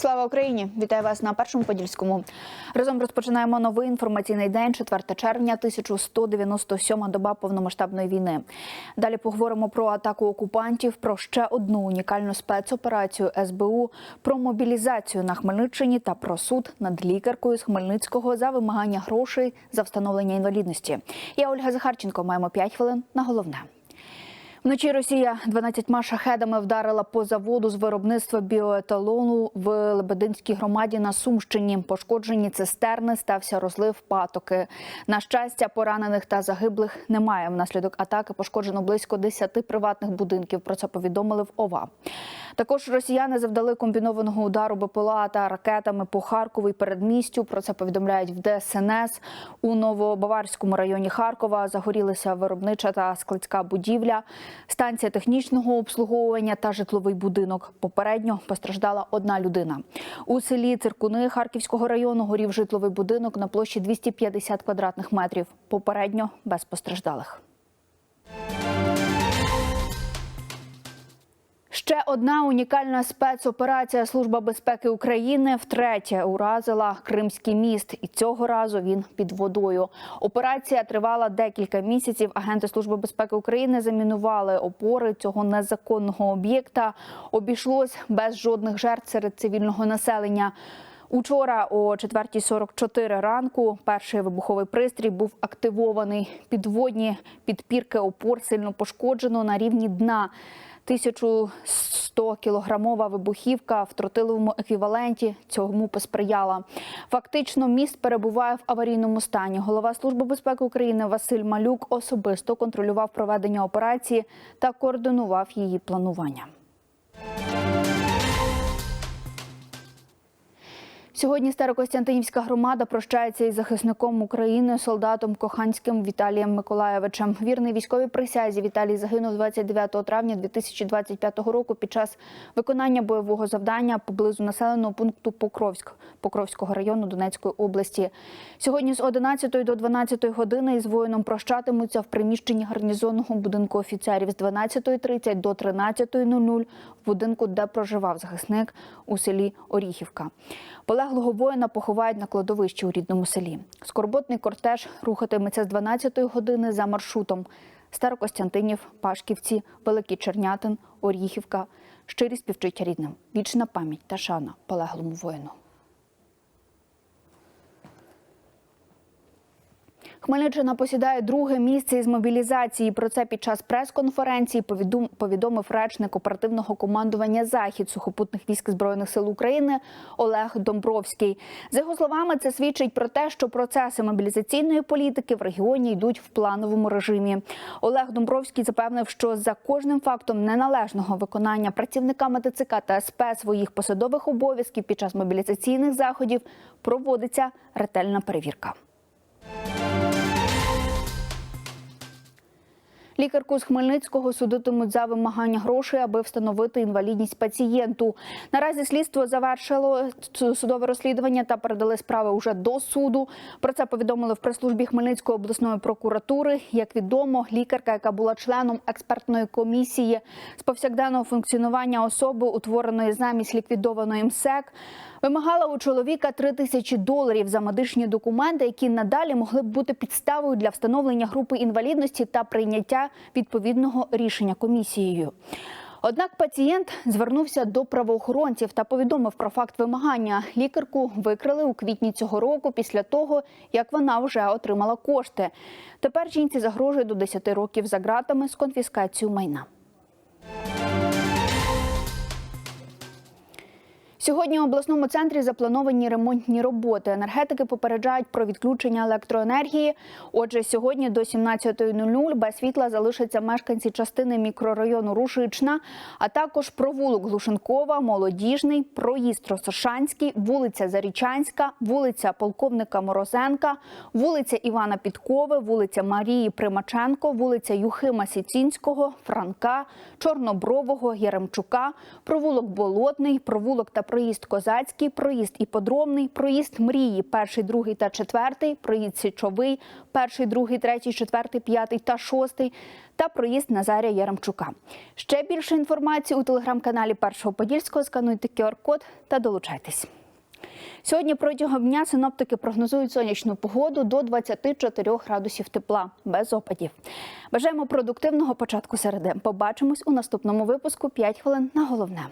Слава Україні! Вітаю вас на першому подільському. Разом розпочинаємо новий інформаційний день, 4 червня, 1197 доба повномасштабної війни. Далі поговоримо про атаку окупантів, про ще одну унікальну спецоперацію СБУ, про мобілізацію на Хмельниччині та про суд над лікаркою з Хмельницького за вимагання грошей за встановлення інвалідності. Я Ольга Захарченко. Маємо 5 хвилин на головне. Вночі Росія 12 шахедами вдарила по заводу з виробництва біоеталону в Лебединській громаді на Сумщині. Пошкоджені цистерни стався розлив патоки. На щастя, поранених та загиблих немає. Внаслідок атаки пошкоджено близько 10 приватних будинків. Про це повідомили в ОВА. Також росіяни завдали комбінованого удару БПЛА та ракетами по Харкову і передмістю. Про це повідомляють в ДСНС. У Новобаварському районі Харкова загорілися виробнича та складська будівля, станція технічного обслуговування та житловий будинок. Попередньо постраждала одна людина. У селі Циркуни Харківського району горів житловий будинок на площі 250 квадратних метрів. Попередньо без постраждалих. Ще одна унікальна спецоперація Служба безпеки України втретє уразила Кримський міст, і цього разу він під водою. Операція тривала декілька місяців. Агенти Служби безпеки України замінували опори цього незаконного об'єкта. Обійшлось без жодних жертв серед цивільного населення. Учора о 4.44 ранку перший вибуховий пристрій був активований. Підводні підпірки опор сильно пошкоджено на рівні дна. 1100 кілограмова вибухівка в тротиловому еквіваленті цьому посприяла. Фактично, міст перебуває в аварійному стані. Голова служби безпеки України Василь Малюк особисто контролював проведення операції та координував її планування. Сьогодні Старокостянтинівська громада прощається із захисником України, солдатом Коханським Віталієм Миколаєвичем. Вірний військовій присязі Віталій загинув 29 травня 2025 року під час виконання бойового завдання поблизу населеного пункту Покровськ Покровського району Донецької області. Сьогодні з 11 до 12 години із воїном прощатимуться в приміщенні гарнізонного будинку офіцерів з 12.30 до 13.00 в будинку, де проживав захисник у селі Оріхівка. Полеглого воїна поховають на кладовищі у рідному селі. Скорботний кортеж рухатиметься з 12-ї години за маршрутом Старокостянтинів, Пашківці, Великий Чернятин, Оріхівка. Щирі співчуття рідним, вічна пам'ять та шана полеглому воїну. Хмельниччина посідає друге місце із мобілізації. Про це під час прес-конференції повідом- повідомив речник оперативного командування Захід сухопутних військ збройних сил України Олег Домбровський. За його словами, це свідчить про те, що процеси мобілізаційної політики в регіоні йдуть в плановому режимі. Олег Домбровський запевнив, що за кожним фактом неналежного виконання працівниками ТЦК та СП своїх посадових обов'язків під час мобілізаційних заходів проводиться ретельна перевірка. Лікарку з Хмельницького судитимуть за вимагання грошей, аби встановити інвалідність пацієнту. Наразі слідство завершило судове розслідування та передали справи уже до суду. Про це повідомили в прес-службі Хмельницької обласної прокуратури. Як відомо, лікарка, яка була членом експертної комісії з повсякденного функціонування особи, утвореної замість ліквідованої МСЕК, вимагала у чоловіка 3 тисячі доларів за медичні документи, які надалі могли б бути підставою для встановлення групи інвалідності та прийняття відповідного рішення комісією. Однак пацієнт звернувся до правоохоронців та повідомив про факт вимагання. Лікарку викрили у квітні цього року після того, як вона вже отримала кошти. Тепер жінці загрожує до 10 років за ґратами з конфіскацією майна. Сьогодні у обласному центрі заплановані ремонтні роботи. Енергетики попереджають про відключення електроенергії. Отже, сьогодні до 17.00 без світла залишаться мешканці частини мікрорайону Рушична, а також провулок Глушенкова, Молодіжний, проїзд Росошанський, вулиця Зарічанська, вулиця Полковника Морозенка, вулиця Івана Підкови, вулиця Марії Примаченко, вулиця Юхима Сіцінського, Франка, Чорнобрового, Яремчука, провулок Болотний, провулок та проїзд проїзд козацький, проїзд іподромний, проїзд мрії, перший, другий та четвертий, проїзд січовий, перший, другий, третій, четвертий, п'ятий та шостий, та проїзд Назарія Яремчука. Ще більше інформації у телеграм-каналі Першого Подільського. Скануйте QR-код та долучайтесь. Сьогодні протягом дня синоптики прогнозують сонячну погоду до 24 градусів тепла, без опадів. Бажаємо продуктивного початку середи. Побачимось у наступному випуску. 5 хвилин на головне.